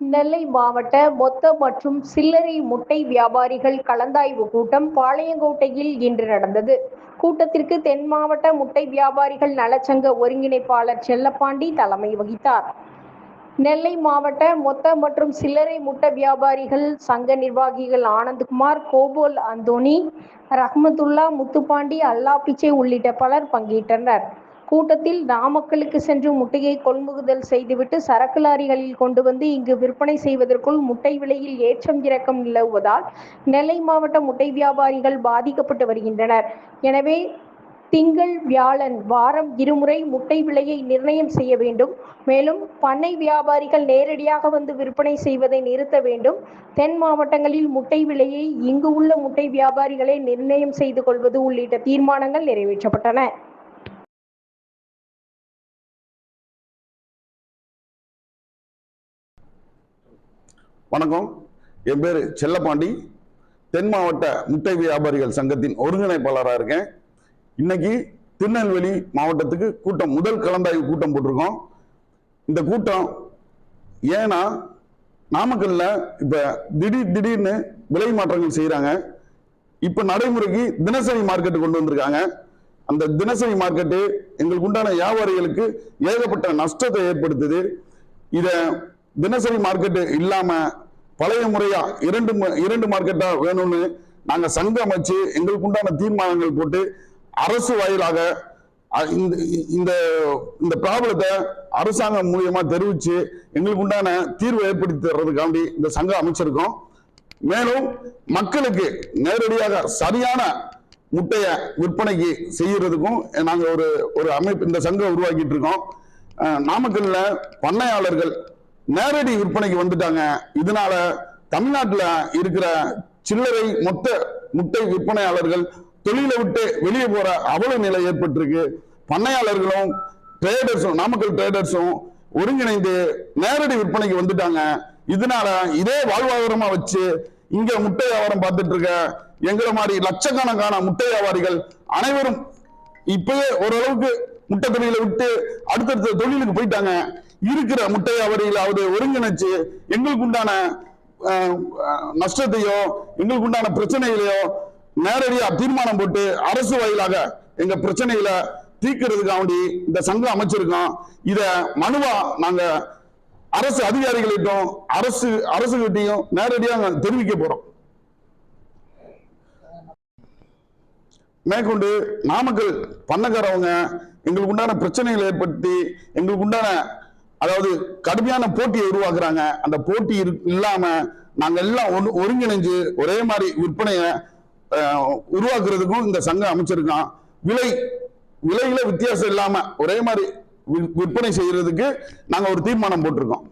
நெல்லை மாவட்ட மொத்த மற்றும் சில்லறை முட்டை வியாபாரிகள் கலந்தாய்வு கூட்டம் பாளையங்கோட்டையில் இன்று நடந்தது. கூட்டத்திற்கு தென் மாவட்ட முட்டை வியாபாரிகள் நலச்சங்க ஒருங்கிணைப்பாளர் செல்லப்பாண்டி தலைமை வகித்தார். நெல்லை மாவட்ட மொத்த மற்றும் சில்லறை முட்டை வியாபாரிகள் சங்க நிர்வாகிகள் ஆனந்த்குமார் கோபோல் அந்தோனி ரஹ்மத்துல்லா முத்துப்பாண்டி அல்லா பிச்சை உள்ளிட்ட பலர் பங்கேற்றனர். கூட்டத்தில் நாமக்கலுக்கு சென்று முட்டையை கொள்முதல் செய்துவிட்டு சரக்கு லாரிகளில் கொண்டு வந்து இங்கு விற்பனை செய்வதற்குள் முட்டை விலையில் ஏற்றம் இறக்கம் நிலவுவதால் நெல்லை மாவட்ட முட்டை வியாபாரிகள் பாதிக்கப்பட்டு வருகின்றனர். எனவே திங்கள் வியாழன் வாரம் இருமுறை முட்டை விலையை நிர்ணயம் செய்ய வேண்டும். மேலும் பண்ணை வியாபாரிகள் நேரடியாக வந்து விற்பனை செய்வதை நிறுத்த வேண்டும். தென் மாவட்டங்களில் முட்டை விலையை இங்கு உள்ள முட்டை வியாபாரிகளே நிர்ணயம் செய்து கொள்வது உள்ளிட்ட தீர்மானங்கள் நிறைவேற்றப்பட்டன. வணக்கம். என் பேர் செல்லப்பாண்டி. தென் மாவட்ட முட்டை வியாபாரிகள் சங்கத்தின் ஒருங்கிணைப்பாளராக இருக்கேன். இன்னைக்கு திருநெல்வேலி மாவட்டத்துக்கு கூட்டம் முதல் கலந்தாய்வு கூட்டம் போட்டிருக்கோம். இந்த கூட்டம் ஏன்னா நாமக்கல்ல இப்போ திடீர் திடீர்னு விலை மாற்றங்கள் செய்கிறாங்க இப்போ நடைமுறைக்கு தினசரி மார்க்கெட்டு கொண்டு வந்திருக்காங்க. அந்த தினசரி மார்க்கெட்டு எங்களுக்கு உண்டான வியாபாரிகளுக்கு ஏகப்பட்ட நஷ்டத்தை ஏற்படுத்துது. இதை தினசரி மார்க்கெட்டு இல்லாமல் பழைய முறையா இரண்டு ம- இரண்டு மார்க்கெட்டா வேணும்னு நாங்க சங்கம் அமைச்சு எங்களுக்கு உண்டான தீர்மானங்கள் போட்டு அரசு வாயிலாக இந்த இந்த இந்த ப்ராப்ளத்தை அரசாங்கம் மூலியமா தெரிவிச்சு எங்களுக்கு உண்டான தீர்வு ஏற்படுத்தி தர்றதுக்காண்டி இந்த சங்கம் அமைச்சிருக்கோம். மேலும் மக்களுக்கு நேரடியாக சரியான முட்டைய விற்பனைக்கு செய்யறதுக்கும் நாங்க ஒரு ஒரு அமைப்பு இந்த சங்கம் உருவாக்கிட்டு இருக்கோம். நாமக்கல்ல பண்ணையாளர்கள் நேரடி விற்பனைக்கு வந்துட்டாங்க. இதனால தமிழ்நாட்டில் இருக்கிற சில்லறை மொத்த முட்டை விற்பனையாளர்கள் தொழிலை விட்டு வெளியே போற அவல நிலை ஏற்பட்டிருக்கு. பண்ணையாளர்களும் ட்ரேடர்ஸும் நாமக்கல் ட்ரேடர்ஸும் ஒருங்கிணைந்து நேரடி விற்பனைக்கு வந்துட்டாங்க. இதனால இதே வாழ்வாதாரமா வச்சு இங்க முட்டை வியாபாரம் பார்த்துட்டு இருக்க எங்களை மாதிரி லட்சக்கணக்கான முட்டை வியாபாரிகள் அனைவரும் இப்பவே ஓரளவுக்கு முட்டை தொழிலை விட்டு அடுத்தடுத்த தொழிலுக்கு போயிட்டாங்க. இருக்கிற முட்டை அவரை ஒருங்கிணைச்சு எங்களுக்கு உண்டான நஷ்டத்தையோ எங்களுக்கு உண்டான பிரச்சனைகளையோ நேரடியா தீர்மானம் போட்டு அரசு வாயிலாக எங்க பிரச்சனைகளை தீர்க்கிறதுக்காண்டி இந்த சங்கம் அமைச்சிருக்கோம். இத மனுவா நாங்க அரசு அதிகாரிகளிட்டும் அரசு அரசுகிட்டையும் நேரடியாக தெரிவிக்க போறோம். மேற்கொண்டு நாமக்கல் பண்ணக்காரவங்க எங்களுக்கு உண்டான பிரச்சனைகளை ஏற்படுத்தி எங்களுக்கு உண்டான அதாவது கடுமையான போட்டியை உருவாக்குறாங்க. அந்த போட்டி இல்லாம நாங்க எல்லாம் ஒன்று ஒருங்கிணைஞ்சு ஒரே மாதிரி விற்பனையை உருவாக்குறதுக்கும் இந்த சங்கம் அமைச்சிருக்கோம் விலை விலையில வித்தியாசம் இல்லாம ஒரே மாதிரி விற்பனை செய்யறதுக்கு நாங்க ஒரு தீர்மானம் போட்டிருக்கோம்.